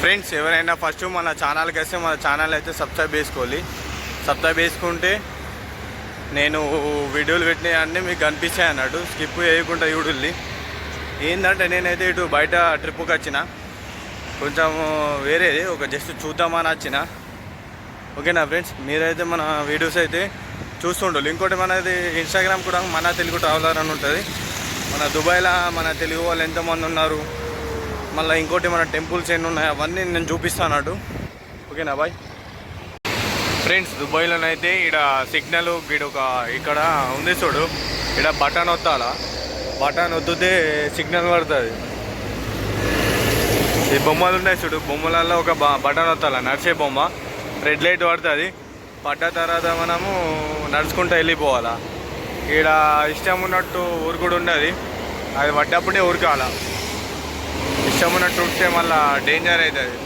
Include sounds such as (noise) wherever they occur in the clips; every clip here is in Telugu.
ఫ్రెండ్స్ ఎవరైనా ఫస్ట్ మన ఛానల్కి వస్తే మన ఛానల్ అయితే సబ్స్క్రైబ్ చేసుకోవాలి. సబ్స్క్రైబ్ చేసుకుంటే నేను వీడియోలు పెట్టినవన్నీ మీకు కనిపించాయి అన్నట్టు స్కిప్ చేయకుండా చూడుల్లి ఏంటంటే నేనైతే ఇటు బయట ట్రిప్కి వచ్చిన. కొంచెం వేరేది ఒక జస్ట్ చూద్దామని వచ్చిన. ఓకేనా ఫ్రెండ్స్? మీరైతే మన వీడియోస్ అయితే చూస్తుండాలి ఇంకోటి మనది ఇన్స్టాగ్రామ్ కూడా మన తెలుగు ట్రావెలర్ అని ఉంటుంది. మన దుబాయ్లో మన తెలుగు వాళ్ళు ఎంతమంది ఉన్నారు? మళ్ళీ ఇంకోటి మన టెంపుల్స్ ఎన్ని ఉన్నాయి? అవన్నీ నేను చూపిస్తాను అన్నట్టు ఓకేనా బాయ్? ఫ్రెండ్స్ దుబాయ్లోనైతే ఇక్కడ సిగ్నల్ ఇక్కడ ఒక ఇక్కడ ఉంది చూడు. ఇక్కడ బటన్ వత్తాల బటన్ వద్దుతే సిగ్నల్ పడుతుంది. ఈ బొమ్మలు ఉన్నాయి చూడు. బొమ్మలలో ఒక బ- బటన్ వత్తాల నడిచే బొమ్మ. రెడ్ లైట్ పడుతుంది. పడ్డ తర్వాత మనము నడుచుకుంటూ వెళ్ళిపోవాలా? ఇక్కడ ఇష్టం ఉన్నట్టు ఊరుకుడు ఉన్నది. అది పడ్డప్పుడే ఊరుకోవాలా? చమున ఉన్నట్టు ఉడితే మళ్ళీ డేంజర్ అవుతుంది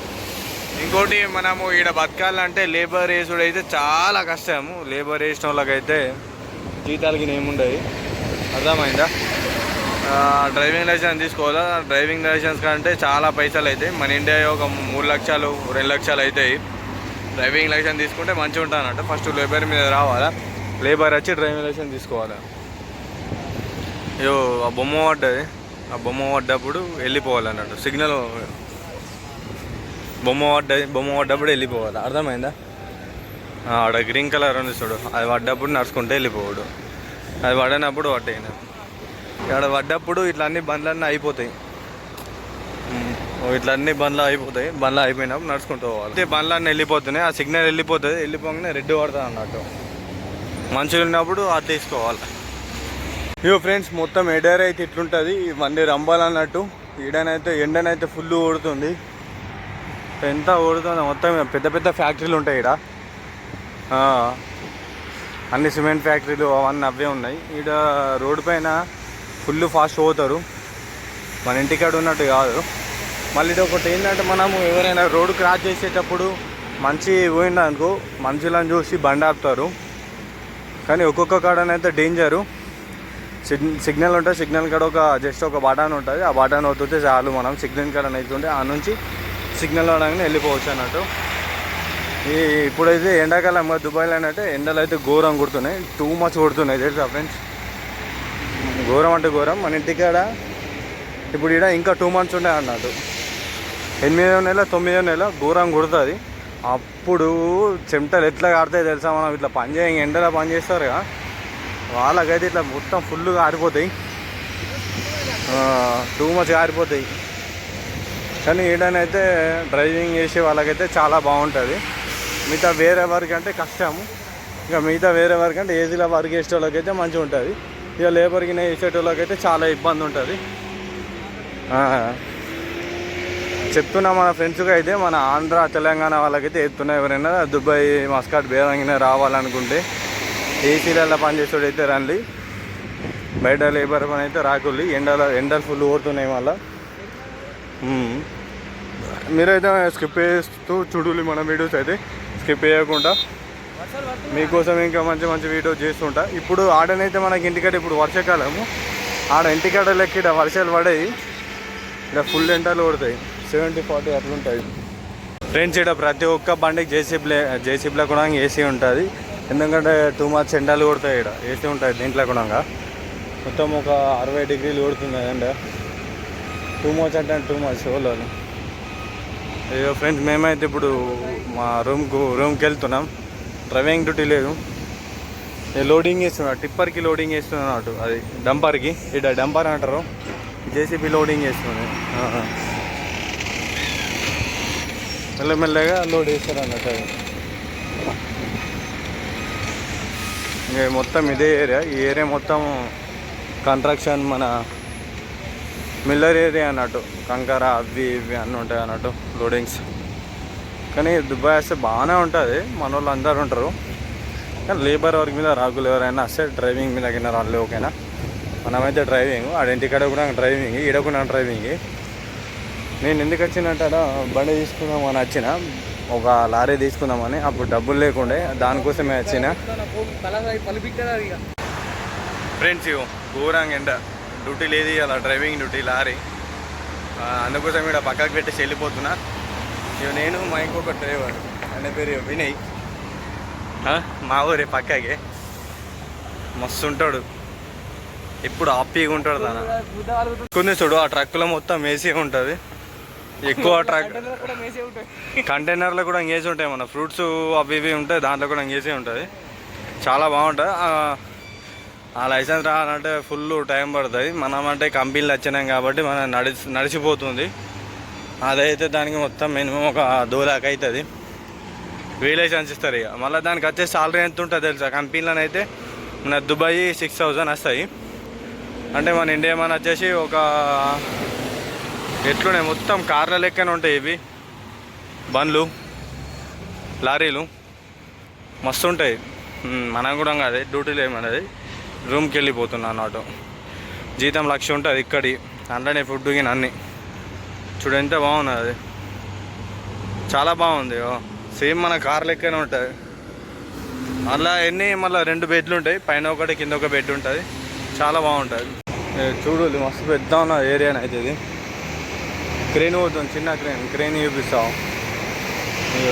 ఇంకోటి మనము ఈడ బతకాలంటే లేబర్ వేసుడు అయితే చాలా కష్టము. లేబర్ వేసిన వాళ్ళకైతే జీతాలకి ఏముండదు అర్థమైందా? డ్రైవింగ్ లైసెన్స్ తీసుకోవాలా? డ్రైవింగ్ లైసెన్స్ కంటే చాలా పైసలు అవుతాయి మన ఇండియా ఒక మూడు లక్షలు రెండు లక్షలు అవుతాయి డ్రైవింగ్ లైసెన్స్ తీసుకుంటే మంచిగా ఉంటానంట ఫస్ట్ లేబర్ మీద రావాలా? లేబర్ వచ్చి డ్రైవింగ్ లైసెన్స్ తీసుకోవాలా? అయ్యో ఆ బొమ్మ పడ్డది. ఆ బొమ్మ పడ్డప్పుడు వెళ్ళిపోవాలన్నట్టు. సిగ్నల్ బొమ్మ పడ్డది బొమ్మ పడ్డప్పుడు వెళ్ళిపోవాలి. అర్థమైందా? ఆడ గ్రీన్ కలర్ ఉంది చూడు. అది పడ్డప్పుడు నడుచుకుంటే వెళ్ళిపోవడు అది పడినప్పుడు పట్టేయను. ఇక్కడ పడ్డప్పుడు ఇట్లా అన్ని బండ్లన్నీ అయిపోతాయి. ఇట్లా అన్ని బండ్లు అయిపోతాయి. బండ్లు అయిపోయినప్పుడు నడుచుకుంటూ పోవాలి. అయితే బండ్లు అన్నీ వెళ్ళిపోతున్నాయి. ఆ సిగ్నల్ వెళ్ళిపోతుంది. వెళ్ళిపోగానే రెడ్ పడుతుంది అన్నట్టు మంచిగా ఉన్నప్పుడు అది తీసుకోవాలి. ఇగో ఫ్రెండ్స్ మొత్తం ఎడర్ అయితే ఇట్లుంటుంది. ఇవన్నీ రంబాలన్నట్టు ఈడనైతే ఎండనైతే ఫుల్ ఓడుతుంది ఎంత ఓడుతుంది మొత్తం పెద్ద పెద్ద ఫ్యాక్టరీలు ఉంటాయి ఇక్కడ అన్ని సిమెంట్ ఫ్యాక్టరీలు అవన్నీ అవే ఉన్నాయి. ఈడ రోడ్డు పైన ఫుల్ ఫాస్ట్ పోతారు. మన ఇంటికాడ ఉన్నట్టు కాదు. మళ్ళీ ఇది ఒకటి ఏంటంటే మనము ఎవరైనా రోడ్డు క్రాస్ చేసేటప్పుడు మంచి పోయిందనుకో మనుషులను చూసి బండి ఆపుతారు. కానీ ఒక్కొక్క కాడనైతే డేంజరు సిగ్నల్ ఉంటుంది సిగ్నల్ కాడ ఒక జస్ట్ ఒక బటన్ ఉంటుంది. ఆ బటన్ వద్దుతే చాలు మనం సిగ్నల్ కాడ అవుతుంటే ఆ నుంచి సిగ్నల్ అవడానికి వెళ్ళిపోవచ్చు అన్నట్టు. ఈ ఇప్పుడైతే ఎండాకాలం దుబాయ్లో అంటే ఎండలు అయితే ఘోరం కొడుతున్నాయి. టూ మచ్ కొడుతున్నాయి తెలుసా ఫ్రెండ్స్ ఘోరం అంటే ఘోరం. మన ఇంటికాడ ఇప్పుడు ఇక్కడ ఇంకా టూ మంత్స్ ఉన్నాయి అన్నట్టు. ఎనిమిదో నెల తొమ్మిదో నెల ఘోరం కుడుతుంది. అప్పుడు చెమటలు ఎట్లా కాడతాయి తెలుసా మనం? ఇట్లా పని చేయ ఎండలో పని చేస్తారు కదా. వాళ్ళకైతే ఇట్లా మొత్తం ఫుల్గా ఆరిపోతాయి. టూ మచ్గా ఆరిపోతాయి. కానీ ఈడనైతే డ్రైవింగ్ చేసే వాళ్ళకైతే చాలా బాగుంటుంది. మిగతా వేరే వారికి అంటే కష్టము. ఇక మిగతా వేరే వారికి అంటే ఏజీలో వర్క్ చేసే వాళ్ళకైతే మంచిగా ఉంటుంది. ఇక లేబర్కి చేసేటోళ్ళకైతే చాలా ఇబ్బంది ఉంటుంది. చెప్తున్నా మన ఫ్రెండ్స్కి అయితే మన ఆంధ్ర తెలంగాణ వాళ్ళకైతే చెప్తున్నా ఎవరైనా. దుబాయ్ మస్కాట్ బేరంగిన రావాలనుకుంటే. ఏసీలలో పనిచేసేవాడు అయితే రండి. బయట లేబర్ పని అయితే రాకుల్లి ఎండలు ఎండలు ఫుల్ ఓడుతున్నాయి మళ్ళీ. మీరైతే స్కిప్ చేస్తూ చూడాలి మన వీడియోస్ అయితే. స్కిప్ చేయకుండా. మీకోసం ఇంకా మంచి మంచి వీడియోస్ చేస్తుంటా. ఇప్పుడు ఆడనైతే మనకి ఇంటికాడ ఇప్పుడు వర్షాకాలము. ఆడ ఇంటికాడ లెక్క ఈడ వర్షాలు పడాయి. ఇక్కడ ఫుల్ ఎండలు పడతాయి సెవెంటీ ఫార్టీ అట్లుంటాయి. ఫ్రెండ్స్ ఇక్కడ ప్రతి ఒక్క బండికి జేసీబీలో జేసీబీలో కూడా ఏసీ ఉంటుంది. ఎందుకంటే టూ మచ్ ఎండలు కొడతాయి ఇక్కడ ఏసీ ఉంటుంది దీంట్లో కూడా మొత్తం ఒక అరవై డిగ్రీలు కొడుతుంది ఎండ. టూ మచ్ అంటే టూ మచ్ ఓలాలు. అయ్యో ఫ్రెండ్స్ మేమైతే ఇప్పుడు మా రూమ్కు రూమ్కి వెళ్తున్నాం. డ్రైవింగ్ డ్యూటీ లేదు. లోడింగ్ చేస్తున్నా టిప్పర్కి లోడింగ్ చేస్తున్నాను అటు అది డంపర్కి ఇట డంపర్ అంటారు. జేసీబీ లోడింగ్ చేస్తుంది. మెల్లమెల్లగా లోడ్ చేస్తారు అన్నట్టు అది ఇంకా మొత్తం ఇదే ఏరియా. ఈ ఏరియా మొత్తం కన్స్ట్రక్షన్ మన మిల్లర్ ఏరియా అన్నట్టు. కంకర అవి ఇవి అన్నీ ఉంటాయి అన్నట్టు లోడింగ్స్. కానీ దుబాయ్ వస్తే బాగానే ఉంటుంది. మన వాళ్ళు అందరు ఉంటారు. కానీ లేబర్ వర్క్ మీద రాకులు ఎవరైనా వస్తే డ్రైవింగ్ మీద కింద రాళ్ళు ఓకేనా? మనమైతే డ్రైవింగ్. ఆడింటికాడ కూడా డ్రైవింగ్. ఈడకుండా డ్రైవింగ్. నేను ఎందుకు వచ్చినట్ట బండి తీసుకుందామని వచ్చిన. ఒక లారీ తీసుకుందామని. అప్పుడు డబ్బులు లేకుండే దానికోసమే వచ్చిన. ఫ్రెండ్స్ ఇగో ఘోరంగా ఎండ. డ్యూటీ లేదు అలా డ్రైవింగ్ డ్యూటీ లారీ. అందుకోసం ఇక్కడ పక్కకు పెట్టేసి వెళ్ళిపోతున్నా. ఇక నేను మా ఇంకొక డ్రైవర్. ఆయన పేరు వినయ్. మా ఊరే పక్కకి. మస్తు ఉంటాడు ఇప్పుడు హ్యాపీగా ఉంటాడు తన కొన్ని చూడు ఆ ట్రక్లో మొత్తం ఏసీ ఉంటుంది. ఎక్కువ (laughs) ట్రక్ కంటైనర్లో కూడా ఎంగేజ్ ఉంటాయి. మన ఫ్రూట్స్ అవి ఇవి ఉంటాయి దాంట్లో కూడా ఎంగేజీ ఉంటుంది చాలా బాగుంటుంది ఆ- లైసెన్స్ రావాలంటే ఫుల్ టైం పడుతుంది. మనం అంటే కంపెనీలు వచ్చినాం కాబట్టి మనం నడిచి నడిచిపోతుంది. అదైతే దానికి మొత్తం మినిమం ఒక దూరాక అవుతుంది వీ లైసెన్స్ ఇస్తారు ఇక. మళ్ళీ దానికి వచ్చే సాలరీ ఎంత ఉంటుంది తెలుసా? కంపెనీలో అయితే మన దుబాయ్ సిక్స్ థౌజండ్ వస్తాయి. అంటే మన ఇండియా మన వచ్చేసి ఒక ఎట్లున్నాయి? మొత్తం కార్ల లెక్కనే ఉంటాయి ఇవి. బండ్లు లారీలు. మస్తు ఉంటాయి. మనం కూడా కాదు డ్యూటీలు ఏమన్నది రూమ్కి వెళ్ళిపోతున్నా అన్నట్టు జీతం లక్ష ఉంటుంది ఇక్కడి. అందులోనే ఫుడ్ గిన అన్ని. చూడు ఎంత బాగున్నది అది. చాలా బాగుంది సేమ్ మన కార్ లెక్కనే ఉంటుంది. అలా ఎన్ని మళ్ళీ రెండు బెడ్లు ఉంటాయి. పైన ఒకటి కింద ఒక బెడ్ ఉంటుంది. చాలా బాగుంటుంది. చూడు మస్తు పెద్ద ఉన్న ఏరియా ఇది. క్రేన్ పోతుంది చిన్న క్రేన్ క్రేన్ చూపిస్తాం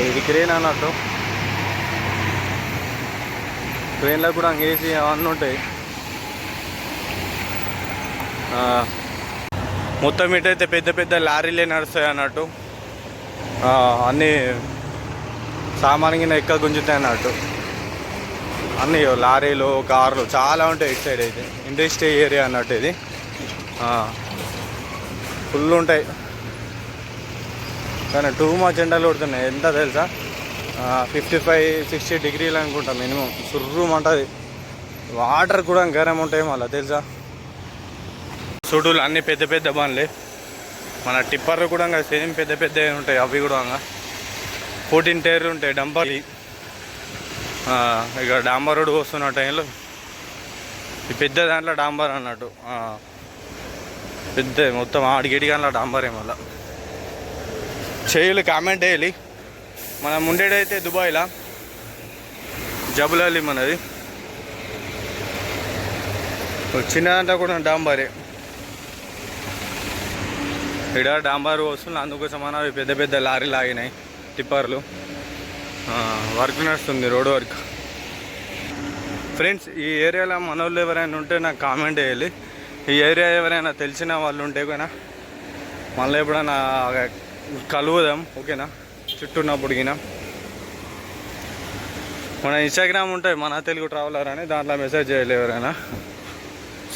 ఇది క్రేన్ అన్నట్టు. ట్రైన్లో కూడా ఏసీ అవన్నీ ఉంటాయి. మొత్తం ఇటైతే పెద్ద పెద్ద లారీలే నడుస్తాయి అన్నట్టు. అన్నీ అన్నీ సామాన్యంగా ఎక్క గుంజుతాయి అన్నట్టు. అన్నీ లారీలు కార్లు చాలా ఉంటాయి ఇటు సైడ్ అయితే. ఇండస్ట్రీ ఏరియా అన్నట్టు ఇది. ఫుల్ ఉంటాయి. కానీ టూ మా జెండాలు కొడుతున్నాయి. ఎంత తెలుసా? ఫిఫ్టీ ఫైవ్ సిక్స్టీ డిగ్రీలు అనుకుంటా మినిమం. సుర్రుమంటుంది వాటర్ కూడా గరం ఉంటాయి మళ్ళీ తెలుసా? సుడులు అన్ని పెద్ద పెద్ద బండ్లే. మన టిప్పర్లు కూడా సేమ్ పెద్ద పెద్ద ఉంటాయి అవి కూడా ఫోర్టీన్ టైర్లు ఉంటాయి డంపర్ ఇక డాంబర్ రోడ్ వస్తున్న టైంలో. ఈ పెద్ద దాంట్లో డాంబర్ అన్నట్టు. పెద్ద మొత్తం ఆడిగిడి కానీ డాంబరే మళ్ళీ. చేయాలి కామెంట్ వేయాలి మనం ఉండేదైతే దుబాయ్లా. జబులాలి మనది. చిన్నదంతా కూడా డాంబరే. ఇక్కడ డాంబారు వస్తుంది అందుకోసం మన అవి పెద్ద పెద్ద లారీలు ఆగినాయి టిప్పర్లు. వర్క్ నడుస్తుంది రోడ్ వర్క్. ఫ్రెండ్స్ ఈ ఏరియాలో మన వాళ్ళు ఎవరైనా ఉంటే నాకు కామెంట్ వేయాలి ఈ ఏరియా ఎవరైనా తెలిసిన వాళ్ళు ఉంటే కూడా మళ్ళీ ఎప్పుడైనా కలుగుదాం ఓకేనా? చుట్టూ ఉన్నప్పుడు మన ఇన్స్టాగ్రామ్ ఉంటుంది మన తెలుగు ట్రావెలర్ అని దాంట్లో మెసేజ్ చేయలేవరైనా ఎవరైనా.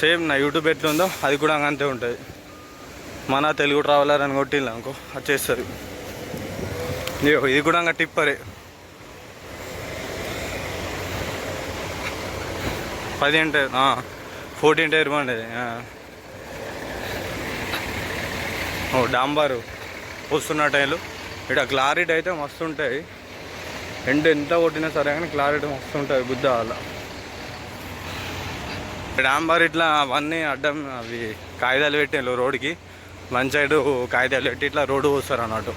సేమ్ నా యూట్యూబ్ ఎట్లుందో అది కూడా అంతే ఉంటుంది. మన తెలుగు ట్రావెలర్ అని కొట్టిల్లు అనుకో అది చేస్తుంది. ఇది కూడా ఇంకా టిప్పరే. పదిహేను టైర్ ఫోర్టీన్ టైర్ బండి ఓ డాంబారు. వస్తున్న టైంలో ఇక్కడ క్లారిటీ అయితే మస్తుంటాయి. ఎండ ఎంత కొట్టినా సరే కానీ క్లారిటీ మస్తుంటాయి ఉంటుంది బుద్ధ వాళ్ళ డాంబార్ ఇట్లా అవన్నీ అడ్డం అవి కాగితాలు పెట్టారు రోడ్డుకి. వన్ సైడ్ కాగితాలు పెట్టి ఇట్లా రోడ్డు పోస్తారు అన్నట్టు.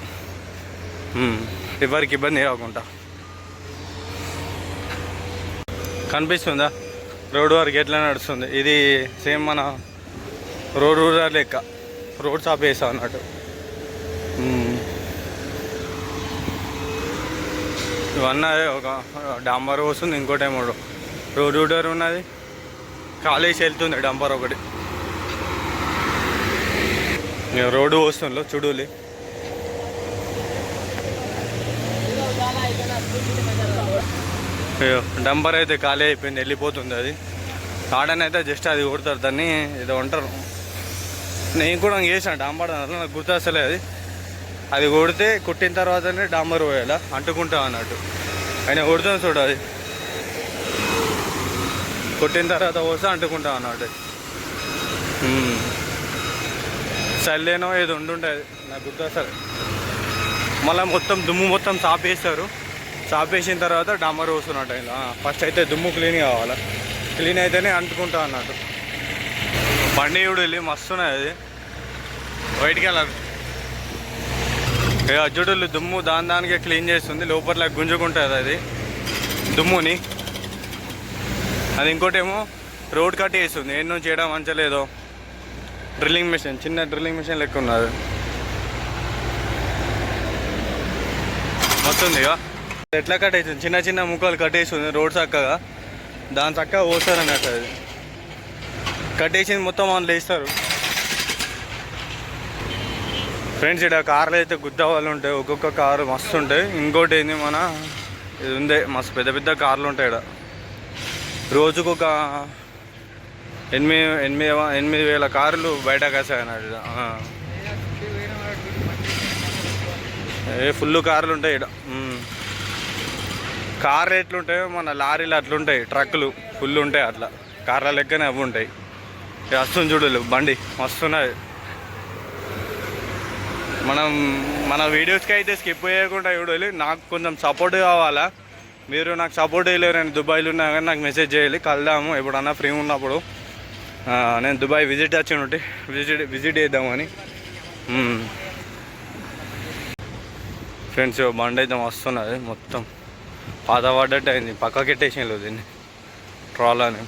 ఎవరికి ఇబ్బంది కాకుండా. కనిపిస్తుందా? రోడ్ వరకు ఎట్లా నడుస్తుంది? ఇది సేమ్ మన రోడ్ రూరల్ లెక్క. రోడ్ షాప్ వేసా అన్నట్టు. ఇవన్నీ అదే ఒక డాంబర్ వస్తుంది ఇంకోటేమో రోడ్ రూడర్ ఉన్నది. కాలేజ్ వెళ్తుంది డంబర్ ఒకటి. రోడ్డు వస్తుందో చుడులి. డంబర్ అయితే ఖాళీ అయిపోయింది వెళ్ళిపోతుంది అది. ఆడనైతే జస్ట్ అది కొడతారు దాన్ని ఏదో ఉంటారు నేను కూడా చేసాను డాంబర్ దాంట్లో నాకు గుర్తు వస్తలేదు అది. అది కొడితే కుట్టిన తర్వాతనే డాంబర్ పోయాల అంటుకుంటా అన్నట్టు. ఆయన కొడుతుంది చూడు అది. కొట్టిన తర్వాత పోస్తే అంటుకుంటా అన్నట్టు. చల్లేనో ఏదో ఉండుంటుంది. నాకు గుర్తు అసలు. మళ్ళీ మొత్తం దుమ్ము మొత్తం చాపేస్తారు. చాపేసిన తర్వాత డాంబర్ పోస్తున్నట్టు ఇలా ఫస్ట్ అయితే దుమ్ము క్లీన్ కావాలి? క్లీన్ అయితేనే అంటుకుంటా అన్నట్టు. బండి కూడా వెళ్ళి మస్తున్నాయి అది. వైట్ కలర్ అజ్జుడులు దుమ్ము దాని దానికే క్లీన్ చేస్తుంది. లోపల గుంజుకుంటుంది అది. దుమ్ముని. అది ఇంకోటేమో రోడ్ కట్ చేస్తుంది. ఏం నుంచి చేయడం మంచలేదో. డ్రిల్లింగ్ మిషన్ చిన్న డ్రిల్లింగ్ మిషన్ లెక్క ఉన్నది. వస్తుంది ఇక. ఎట్లా అవుతుంది చిన్న చిన్న ముక్కలు కట్టేస్తుంది రోడ్ చక్కగా. దాని చక్కగా పోస్తారు అన్నట్టు అది. కట్టేసింది మొత్తం వాళ్ళు వేస్తారు. ఫ్రెండ్స్ ఇక్కడ కార్లు అయితే గుద్ద వాళ్ళు ఉంటాయి ఒక్కొక్క కారు మస్తు ఉంటాయి ఇంకోటి ఏంది మన ఇది ఉందే మస్తు పెద్ద పెద్ద కార్లు ఉంటాయి ఇక్కడ. రోజుకు ఒక ఎనిమిది ఎనిమిది ఎనిమిది వేల కార్లు బయటకు వస్తాయి ఏ ఫుల్ కార్లు ఉంటాయి ఇక్కడ. కార్ ఎట్లుంటాయో మన లారీలు అట్లుంటాయి ట్రక్కులు ఫుల్ ఉంటాయి అట్లా. కార్ల లెక్కనే అవి ఉంటాయి వస్తుంది చూడలేదు బండి మస్తున్నాయి. మనం మన వీడియోస్కి అయితే స్కిప్ చేయకుండా చూడాలి నాకు కొంచెం సపోర్ట్ కావాలా? మీరు నాకు సపోర్ట్ చేయలేరు నేను దుబాయ్లో ఉన్నా కానీ నాకు మెసేజ్ చేయాలి. కలదాము ఎప్పుడన్నా ఫ్రీ ఉన్నప్పుడు. నేను దుబాయ్ విజిట్ వచ్చి ఉంటే విజిట్ విజిట్ చేద్దామని. ఫ్రెండ్స్ బండి అయితే వస్తున్నది మొత్తం. పాత పడ్డట్టు అయింది. పక్కకి దీన్ని. ట్రాల్ అని.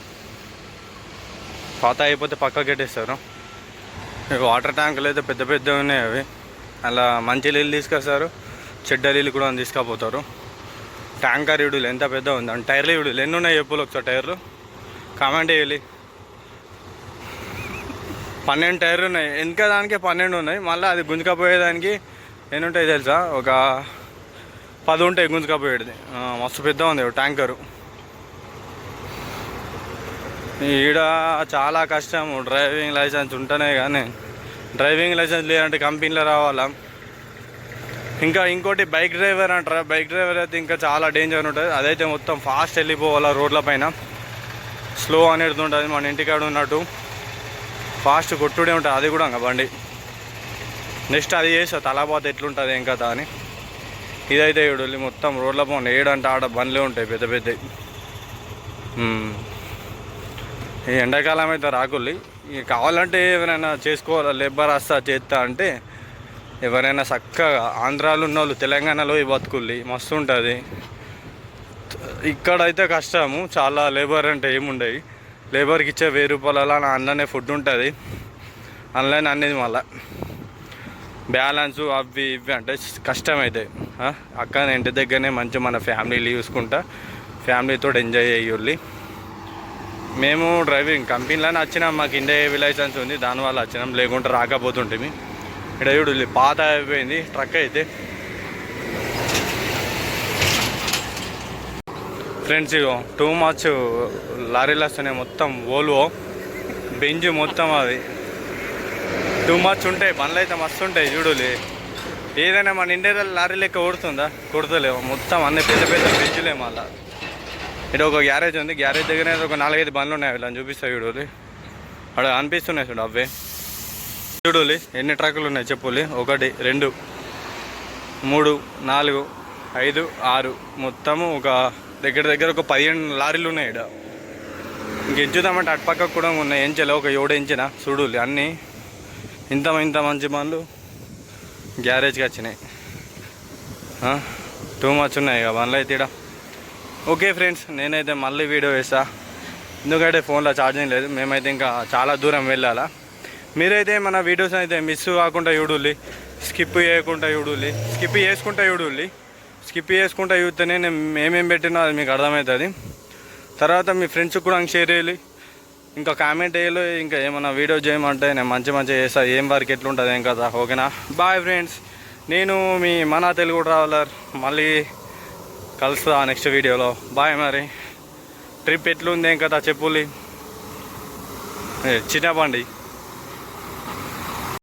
పాత అయిపోతే పక్కకెట్టేస్తారు వాటర్ ట్యాంకులు అయితే పెద్ద పెద్ద ఉన్నాయి అవి. అలా మంచి నీళ్ళు తీసుకొస్తారు. చెడ్డ నీళ్ళు కూడా తీసుకపోతారు. ట్యాంకర్ ఇడులు ఎంత పెద్ద ఉంది. అండ్ టైర్లు ఇడులు ఎన్ని ఉన్నాయి చెప్పులు ఒకసారి టైర్లు? కామెంట్ చేయాలి. పన్నెండు టైర్లు ఉన్నాయి. వెనక దానికి పన్నెండు ఉన్నాయి. మళ్ళీ అది గుంజుకపోయేదానికి ఎన్ని ఉంటాయి తెలుసా? ఒక పది ఉంటాయి గుంజుకపోయేది మస్తు పెద్ద ఉంది ట్యాంకరు. ఈడ చాలా కష్టం. డ్రైవింగ్ లైసెన్స్ ఉంటేనే కానీ డ్రైవింగ్ లైసెన్స్ లేదంటే కంపెనీలో రావాలా? ఇంకా ఇంకోటి బైక్ డ్రైవర్ అంటారా? బైక్ డ్రైవర్ అయితే ఇంకా చాలా డేంజర్ ఉంటుంది. అదైతే మొత్తం ఫాస్ట్ వెళ్ళిపోవాలా రోడ్ల పైన? స్లో అనేది ఉంటుంది మన ఇంటికాడ ఉన్నట్టు. ఫాస్ట్ కొట్టుడే ఉంటుంది. అది కూడా ఇంకా బండి. నెక్స్ట్ అది చేసా తలపోతే ఎట్లుంటుంది ఏం కదా అని. ఇదైతే చూడాలి మొత్తం రోడ్ల పోయి ఏడంటే ఆడ బండ్లే ఉంటాయి పెద్ద పెద్దవి ఈ ఎండాకాలం అయితే రాకుల్లి ఇక కావాలంటే ఎవరైనా చేసుకోవాలా లేబర్ వస్తా చేస్తా అంటే ఎవరైనా చక్కగా ఆంధ్రాలో ఉన్న వాళ్ళు తెలంగాణలో ఈ బతుకుల్లి మస్తు ఉంటుంది. ఇక్కడైతే కష్టము చాలా లేబర్ అంటే ఏముండవు లేబర్కి ఇచ్చే వెయ్యి రూపాయల అందులోనే ఫుడ్ ఉంటుంది. అందులోనే అనేది మళ్ళా. బ్యాలెన్స్ అవి ఇవి అంటే కష్టమైతాయి. ఆ? అక్క ఇంటి దగ్గరనే మంచి మన ఫ్యామిలీలు చూసుకుంటా ఫ్యామిలీతో ఎంజాయ్ చేయాలి మేము డ్రైవింగ్ కంపెనీలోనే వచ్చినాం. మాకు ఇండియా ఏవి లైసెన్స్ ఉంది. దానివల్ల వచ్చినాం. లేకుంటే రాకపోతుంటే ఇక్కడ చూడు పాత అయిపోయింది. ట్రక్ అయితే. ఫ్రెండ్స్ ఇగో టూ మచ్ లారీలు వస్తున్నాయి మొత్తం ఓల్వో. బెంజ్ మొత్తం అది. టూ మచ్ ఉంటాయి. బండ్లు అయితే మస్తు ఉంటాయి చూడులే. ఏదైనా మన ఇండియా లారీ లెక్క కొడుతుందా? కొడతలేము మొత్తం అన్ని పెద్ద పెద్ద బెంచులే మళ్ళీ. ఇక్కడ ఒక గ్యారేజ్ ఉంది. గ్యారేజ్ దగ్గర ఒక నాలుగైదు బండ్లు ఉన్నాయి. ఇలా చూపిస్తాయి చూడాలి అక్కడ అనిపిస్తున్నాయి చూడు అవే చూడాలి ఎన్ని ట్రక్కులు ఉన్నాయి చెప్పులి ఒకటి రెండు మూడు నాలుగు ఐదు ఆరు. మొత్తము ఒక దగ్గర దగ్గర ఒక పదిహేను లారీలు ఉన్నాయి ఇక్కడ ఇంకెంచుదామంటే అటుపక్క కూడా ఉన్నాయి. ఎంచలే ఒక ఏడు ఎంచిన. చూడులి అన్నీ ఇంత ఇంత మంచి బండ్లు గ్యారేజ్కి వచ్చినాయి. టూ మచ్ ఉన్నాయి ఇక బండ్లు అయితే ఇక్కడ ఓకే ఫ్రెండ్స్ నేనైతే మళ్ళీ వీడియో వేస్తా. ఎందుకంటే ఫోన్లో ఛార్జింగ్ లేదు మేమైతే ఇంకా చాలా దూరం వెళ్ళాలా. మీరైతే మన వీడియోస్ అయితే మిస్ కాకుండా చూడుల్లి స్కిప్ చేయకుండా చూడుల్లి స్కిప్ చేసుకుంటా చూడుల్లి స్కిప్ చేసుకుంటా చూస్తేనే నేను మేమేం పెట్టినా అది మీకు అర్థమవుతుంది. తర్వాత మీ ఫ్రెండ్స్కి కూడా షేర్ చేయాలి. ఇంకా కామెంట్ వేయాలి ఇంకా ఏమైనా వీడియో చేయమంటే నేను మంచి మంచిగా చేస్తా. ఏం వరకు ఎట్లుంటుంది ఏం కదా ఓకేనా? బాయ్ ఫ్రెండ్స్ నేను మీ మన తెలుగు ట్రావెలర్ మళ్ళీ కలుస్తా నెక్స్ట్ వీడియోలో బాయ్ మరి. ట్రిప్ ఎట్లుంది ఏం కదా చెప్పులి చిన్న బండి.